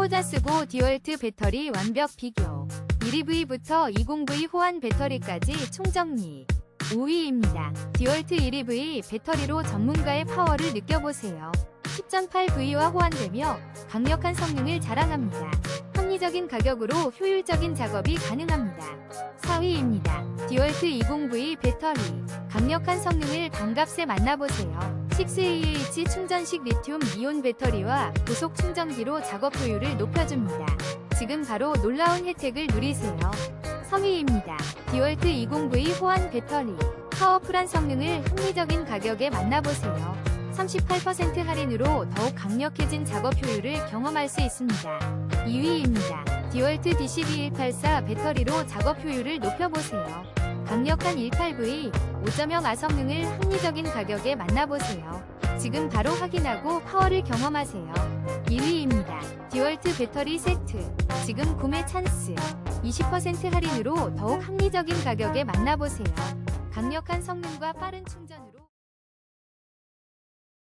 흑모자 쓰고 디월트 배터리 완벽 비교 1EV부터 20V 호환 배터리까지 총정리 5위입니다. 디월트 1EV 배터리로 전문가의 파워를 느껴보세요. 10.8V와 호환되며 강력한 성능을 자랑합니다. 합리적인 가격으로 효율적인 작업이 가능합니다. 4위입니다. 디월트 20V 배터리 강력한 성능을 반값에 만나보세요. 6AH 충전식 리튬 이온 배터리와 고속 충전기로 작업 효율을 높여줍니다. 지금 바로 놀라운 혜택을 누리세요. 3위입니다. 디월트 20V 호환 배터리 파워풀한 성능을 합리적인 가격에 만나보세요. 38% 할인으로 더욱 강력해진 작업 효율을 경험할 수 있습니다. 2위입니다. 디월트 DC2184 배터리로 작업 효율을 높여보세요. 강력한 18V 5.0 아성능을 합리적인 가격에 만나보세요. 지금 바로 확인하고 파워를 경험하세요. 1위입니다. 디월트 배터리 세트 지금 구매 찬스 20% 할인으로 더욱 합리적인 가격에 만나보세요. 강력한 성능과 빠른 충전으로